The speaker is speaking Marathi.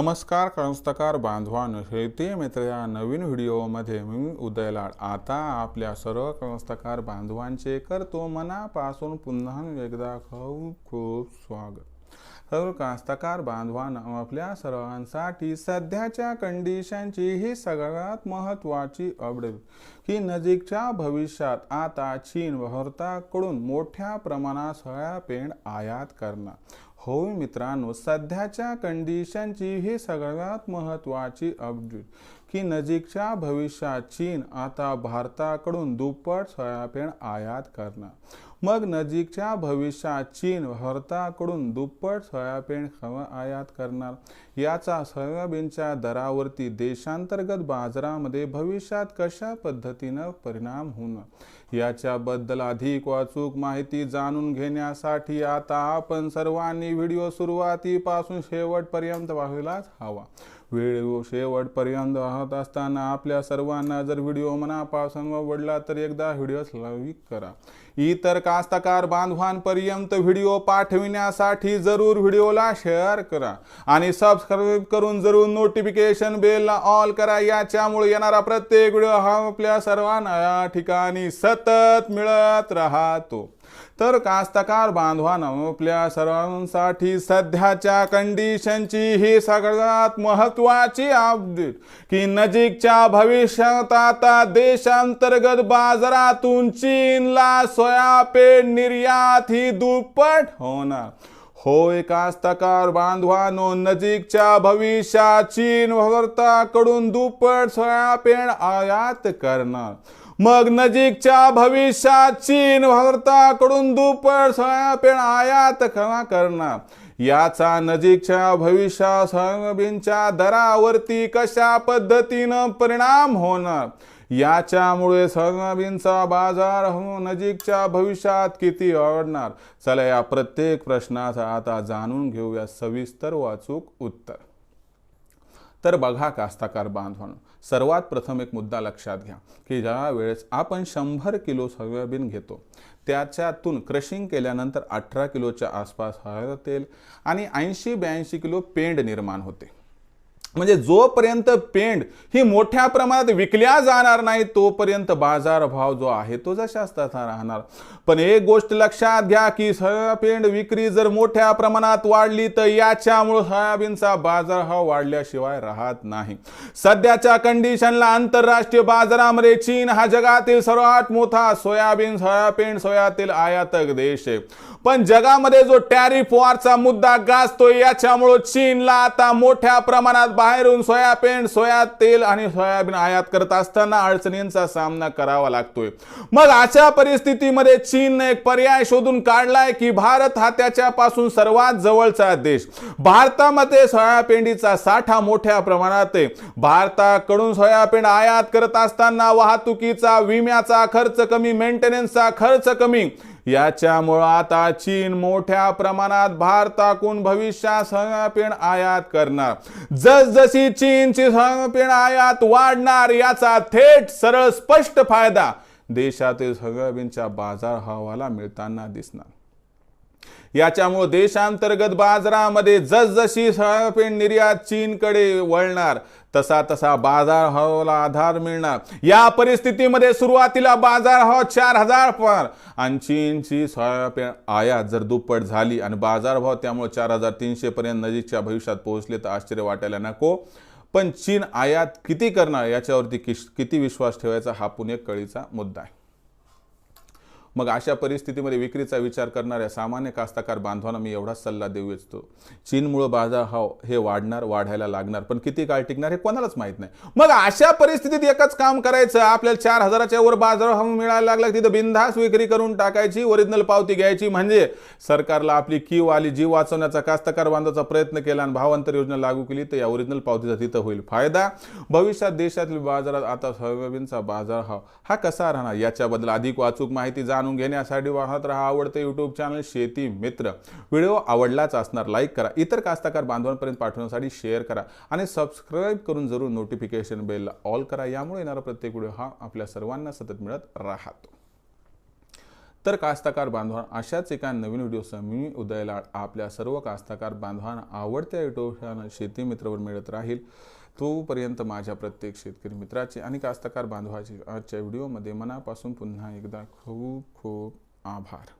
नमस्कार कंस्तकार बांधवान शेती मित्र या नवीन व्हिडिओमध्ये मी उदयलाड आता आपल्या सर्व कंस्तकार बांधवांचे करतो मनापासून पुन्हा एकदा खूप खूप स्वागत. सर्व कास्तकार बांधवांना आपल्या सर्वांसाठी सध्याच्या कंडिशनची ही सगळ्यात महत्त्वाची अपडेट की नजीकच्या भविष्यात आता चीन भारताकडून मोठ्या प्रमाणात सोयाबीन आयात करणार. होय मित्रांनो सध्याच्या कंडिशनची ही सगळ्यात महत्त्वाची अपडेट की नजीकच्या भविष्यात चीन आता भारताकडून दुप्पट सोयाबीन आयात करणार. मग नजीकच्या भविष्यात चीन भारताकडून दुप्पट सोयाबीन आयात करणार. याचा सोयाबीनच्या दरावरती देशांतर्गत बाजारामध्ये भविष्यात कशा पद्धतीनं परिणाम होणार याच्याबद्दल अधिक वाचूक माहिती जाणून घेण्यासाठी आता आपण सर्वांनी व्हिडिओ सुरुवातीपासून शेवटपर्यंत पाहायलाच हवा. व्हिडिओ शेवटपर्यंत पाहत असताना आपल्या सर्वांना जर व्हिडिओ मनापासून आवडला तर एकदा व्हिडिओ लाईक करा. इतर कास्तकार बांधवांपर्यंत व्हिडिओ पाठविण्यासाठी जरूर व्हिडिओला शेअर करा आणि सबस्क्राईब करून जरूर नोटिफिकेशन बेलला ऑल करा. याच्यामुळे येणारा प्रत्येक व्हिडिओ हा आपल्या सर्वांना या ठिकाणी सतत मिळत राहतो. तर कास्तकार बांधवानं आपल्या सर्वांसाठी सध्याच्या कंडिशनची ही सगळ्यात महत्वाची अपडेट की नजीकच्या भविष्यात आता देशांतर्गत बाजारातून चीनला सोयाबीन निर्यात ही दुप्पट होणार. होय कास्तकार बांधवानो नजीकच्या भविष्यात चीन भारताकडून दुप्पट सोयाबीन आयात करणार. मग नजीकच्या भविष्यात चीन भारताकडून दुप्पट सोयाबीन आयात कवा करणार. याचा नजीकच्या भविष्यात सोयाबीनच्या दरावरती कशा पद्धतीनं परिणाम होणार? याच्यामुळे सोयाबीनचा बाजार हो नजीकच्या भविष्यात किती आवडणार चला या प्रत्येक प्रश्नाचा आता जाणून घेऊया सविस्तर वाचूक उत्तर. तर बघा कास्ताकार बांधवांनो सर्वात प्रथम एक मुद्दा लक्षात घ्या की ज्या वेळेस आपण शंभर किलो सोयाबीन घेतो त्याच्यातून क्रशिंग केल्यानंतर अठरा किलोच्या आसपास हळद तेल आणि ऐंशी ब्याऐंशी किलो पेंड निर्माण होते. म्हणजे जोपर्यंत पेंड ही मोठ्या प्रमाणात विकल्या जाणार नाही तोपर्यंत बाजारभाव जो आहे तो जशाच तसा राहणार. पण एक गोष्ट लक्षात घ्या की सोयाबीन विक्री जर मोठ्या प्रमाणात वाढली तर याच्यामुळे सोयाबीनचा बाजारभाव वाढल्याशिवाय राहत नाही. सध्याच्या कंडिशनला आंतरराष्ट्रीय बाजारामध्ये चीन हा जगातील सर्वात मोठा सोयाबीन सोयाबीन सोयातील आयातक देश आहे. पण जगामध्ये जो टॅरिफ वॉरचा मुद्दा गाजतोय याच्यामुळे चीनला आता मोठ्या प्रमाणात बाहेरून सोयाबीन सोया तेल आणि सोयाबीन आयात करत असताना अडचणींचा सामना करावा लागतोय. मग अशा परिस्थितीमध्ये चीनने एक पर्याय शोधून काढलाय की भारत हा त्याच्यापासून सर्वात जवळचा देश. भारतामध्ये सोयाबीनचा साठा मोठ्या प्रमाणात आहे. भारताकडून सोयाबीन आयात करत असताना वाहतुकीचा विम्याचा खर्च कमी मेंटेनन्सचा खर्च कमी याच्यामुळं आता चीन मोठ्या प्रमाणात भारताकडून भविष्यात सोयाबीन आयात करणार. जसजशी चीनची सोयाबीन आयात वाढणार याचा थेट सरळ स्पष्ट फायदा देशातील सोयाबीनच्या बाजारभावाला मिळताना दिसणार. याच्यामुळे देशांतर्गत बाजारामध्ये जसजशी सोयाबीन निर्यात चीनकडे वळणार तसा तसा बाजार हवाला आधार मिळणार. या परिस्थितीमध्ये सुरुवातीला बाजार हवा चार हजार पर. आणि चीनची सोयाबीन आयात जर दुप्पट झाली आणि बाजारभाव त्यामुळे चार हजार तीनशे पर्यंत नजीकच्या भविष्यात पोहोचले तर आश्चर्य वाटायला नको. पण चीन आयात किती करणार याच्यावरती किश किती विश्वास ठेवायचा हा पुणे कळीचा मुद्दा आहे. मग अशा परिस्थितीमध्ये विक्रीचा विचार करणाऱ्या सामान्य कास्तकार बांधवांना मी एवढाच सल्ला देऊ इच्छितो. चीनमुळं बाजार भाव हे वाढणार वाढायला लागणार पण किती काळ टिकणार हे कोणालाच माहीत नाही. मग अशा परिस्थितीत एकच काम करायचं आपल्याला चार हजाराच्या वर बाजार भाव मिळायला लागला तिथं बिनधास विक्री करून टाकायची ओरिजिनल पावती घ्यायची. म्हणजे सरकारला आपली कीव आली जीव वाचवण्याचा कास्तकार बांधवाचा प्रयत्न केला आणि भावांतर योजना लागू केली तर या ओरिजिनल पावतीचा तिथं होईल फायदा. भविष्यात देशातील बाजारात आता सोयाबीनचा बाजार भाव हा कसा राहणार याच्याबद्दल अधिक वाचूक माहिती जाणून घेण्यासाठी वाहत राहा आवडतं यूट्यूब चॅनल शेती मित्र. व्हिडिओ आवडलाच असणार लाईक करा. इतर कास्तकार बांधवांपर्यंत पाठवण्यासाठी शेअर करा आणि सबस्क्राईब करून जरूर नोटिफिकेशन बेलला ऑल करा. यामुळे येणारा प्रत्येक व्हिडिओ हा आपल्या सर्वांना सतत मिळत राहतो. तर कास्तकार बांधवां अशाच एका नवीन व्हिडिओसह मी उदयला आपल्या सर्व कास्तकार बांधवांना आवडत्या युट्यूब चॅनल शेती मित्रवर मिळत राहील. तोपर्यंत माझ्या प्रत्येक शेतकरी मित्राचे आणि कास्तकार बांधवाचे आजच्या व्हिडिओमध्ये मनापासून पुन्हा एकदा खूप खूप आभार.